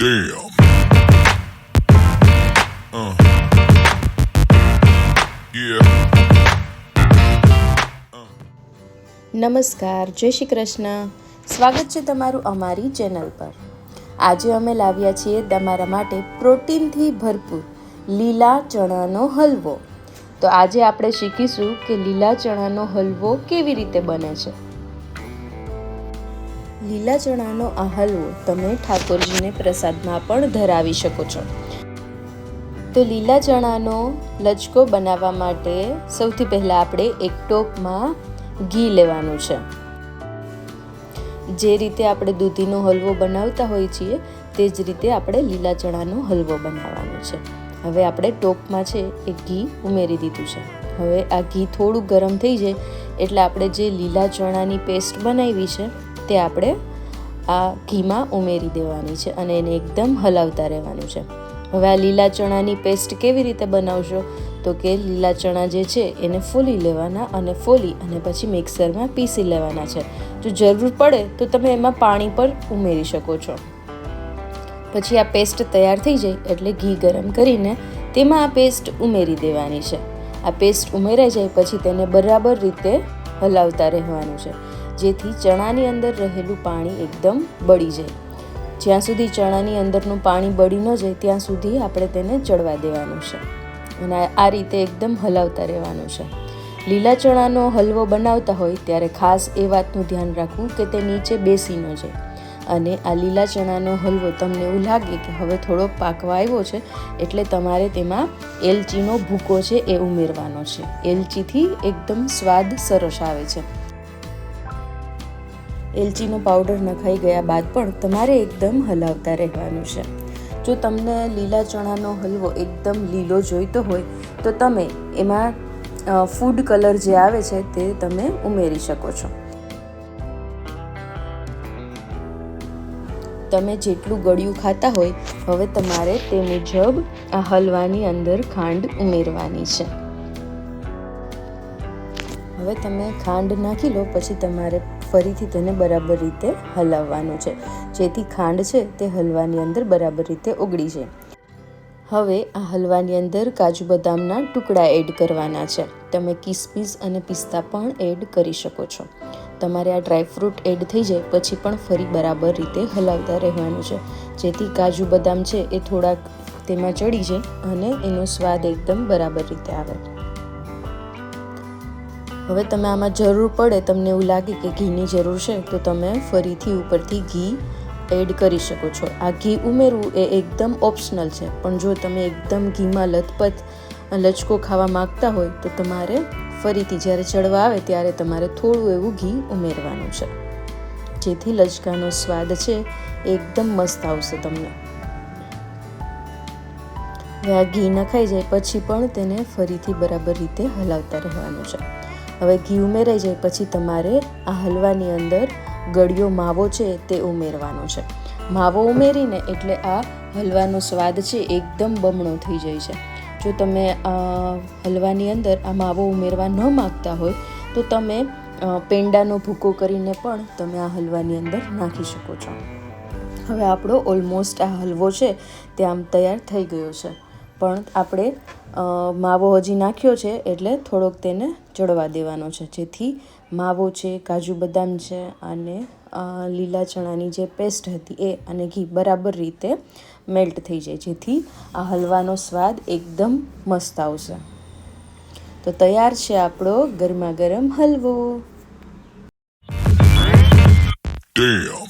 Damn. Uh. Yeah. નમસ્કાર જય શ્રી કૃષ્ણ સ્વાગત છે તમારું અમારી ચેનલ પર આજે અમે લાવ્યા છીએ તમારા માટે પ્રોટીનથી ભરપૂર લીલા ચણાનો હલવો તો આજે આપણે શીખીશું કે લીલા ચણાનો હલવો કેવી રીતે બને છે લીલા ચણાનો આ હલવો તમે ઠાકોરજીને પ્રસાદમાં પણ ધરાવી શકો છો. તો લીલા ચણાનો લચકો બનાવવા માટે સૌથી પહેલાં આપણે એક ટોપમાં ઘી લેવાનું છે. જે રીતે આપણે દૂધીનો હલવો બનાવતા હોઈએ છીએ, તે જ રીતે આપણે લીલા ચણાનો હલવો બનાવવાનો છે. હવે આપણે ટોપમાં છે એ ઘી ઉમેરી દીધું છે. હવે આ ઘી થોડું ગરમ થઈ જાય એટલે આપણે જે લીલા ચણાની પેસ્ટ બનાવી છે તે આપણે આ ઘીમાં ઉમેરી દેવાની છે અને એને એકદમ હલાવતા રહેવાનું છે. હવે આ લીલા ચણાની પેસ્ટ કેવી રીતે બનાવશો? તો કે લીલા ચણા જે છે એને ફોલી લેવાના અને ફોલી અને પછી મિક્સરમાં પીસી લેવાના છે. જો જરૂર પડે તો તમે એમાં પાણી પર ઉમેરી શકો છો. પછી આ પેસ્ટ તૈયાર થઈ જાય એટલે ઘી ગરમ કરીને તેમાં આ પેસ્ટ ઉમેરી દેવાની છે. આ પેસ્ટ ઉમેરાઈ જાય પછી તેને બરાબર રીતે હલાવતા રહેવાનું છે. જેથી ચણાની અંદર રહેલું પાણી એકદમ બળી જાય. જ્યાં સુધી ચણાની અંદરનું પાણી બળી ન જાય, ત્યાં સુધી આપણે તેને ચડવા દેવાનું છે. અને આ રીતે એકદમ હલાવતા રહેવાનું છે. લીલા ચણાનો હલવો બનાવતા હોય, ત્યારે ખાસ એ વાતનું ધ્યાન રાખવું કે તે નીચે બેસી ન જાય. અને આ લીલા ચણાનો હલવો તમને એવું લાગે કે હવે થોડો પાકવા આવ્યો છે, એટલે તમારે તેમાં એલચીનો ભૂકો છે એ ઉમેરવાનો છે. એલચીથી એકદમ સ્વાદ સરસ આવે છે. એલચીનો પાવડર નખાઈ ગયા બાદ પણ તમારે એકદમ હલાવતા રહેવાનું છે. જો તમને લીલા ચણાનો હલવો એકદમ લીલો જોઈતો હોય, તો તમે એમાં ફૂડ કલર જે આવે છે તે તમે ઉમેરી શકો છો. તમે જેટલું ગળ્યું ખાતા હોય, હવે તમારે તે મુજબ આ હલવાની અંદર ખાંડ ઉમેરવાની છે. હવે તમે ખાંડ નાખી લો, પછી તમારે ફરીથી તેને બરાબર રીતે હલાવવાનું છે. જેથી ખાંડ છે તે હલવાની અંદર બરાબર રીતે ઓગળી જાય. હવે આ હલવાની અંદર કાજુ બદામના ટુકડા એડ કરવાના છે. તમે કિસમિસ અને પિસ્તા પણ એડ કરી શકો છો. તમારે આ ડ્રાયફ્રૂટ એડ થઈ જાય, પછી પણ ફરી બરાબર રીતે હલાવતા રહેવાનું છે. જેથી કાજુ બદામ છે એ થોડાક તેમાં ચડી જાય અને એનો સ્વાદ એકદમ બરાબર રીતે આવે. હવે તમે આમાં જરૂર પડે, તમને એવું લાગે કે ઘીની જરૂર છે, તો તમે ફરીથી ઉપરથી ઘી એડ કરી શકો છો. આ ઘી ઉમેરવું એ એકદમ ઓપ્શનલ છે, પણ જો તમે એકદમ ઘીમાં લથપથ, લચકો ખાવા માગતા હોય, તો તમારે ફરીથી જ્યારે ચડવા આવે ત્યારે તમારે થોડું એવું ઘી ઉમેરવાનું છે. જેથી લચકાનો સ્વાદ છે, એકદમ મસ્ત આવશે તમને. હવે આ ઘી નખાઈ જાય પછી પણ તેને ફરીથી બરાબર રીતે હલાવતા રહેવાનું છે. હવે ઘી ઉમેરાઈ જાય પછી તમારે આ હલવાની અંદર ગળ્યો માવો છે તે ઉમેરવાનો છે. માવો ઉમેરીને એટલે આ હલવાનો સ્વાદ છે એકદમ બમણો થઈ જાય છે. જો તમે હલવાની અંદર આ માવો ઉમેરવા ન માગતા હોય તો તમે પેંડાનો ભૂકો કરીને પણ તમે આ હલવાની અંદર નાખી શકો છો. હવે આપણો ઓલમોસ્ટ આ હલવો છે તે આમ તૈયાર થઈ ગયો છે. પણ આપણે માવો હજી નાખ્યો છે એટલે થોડોક તેને ચડવા દેવાનો છે. જેથી માવો છે, કાજુ બદામ છે અને લીલા ચણાની જે પેસ્ટ હતી એ અને ઘી બરાબર રીતે મેલ્ટ થઈ જાય. જેથી આ હલવાનો સ્વાદ એકદમ મસ્ત આવશે. તો તૈયાર છે આપણો ગરમા ગરમ હલવો. Damn.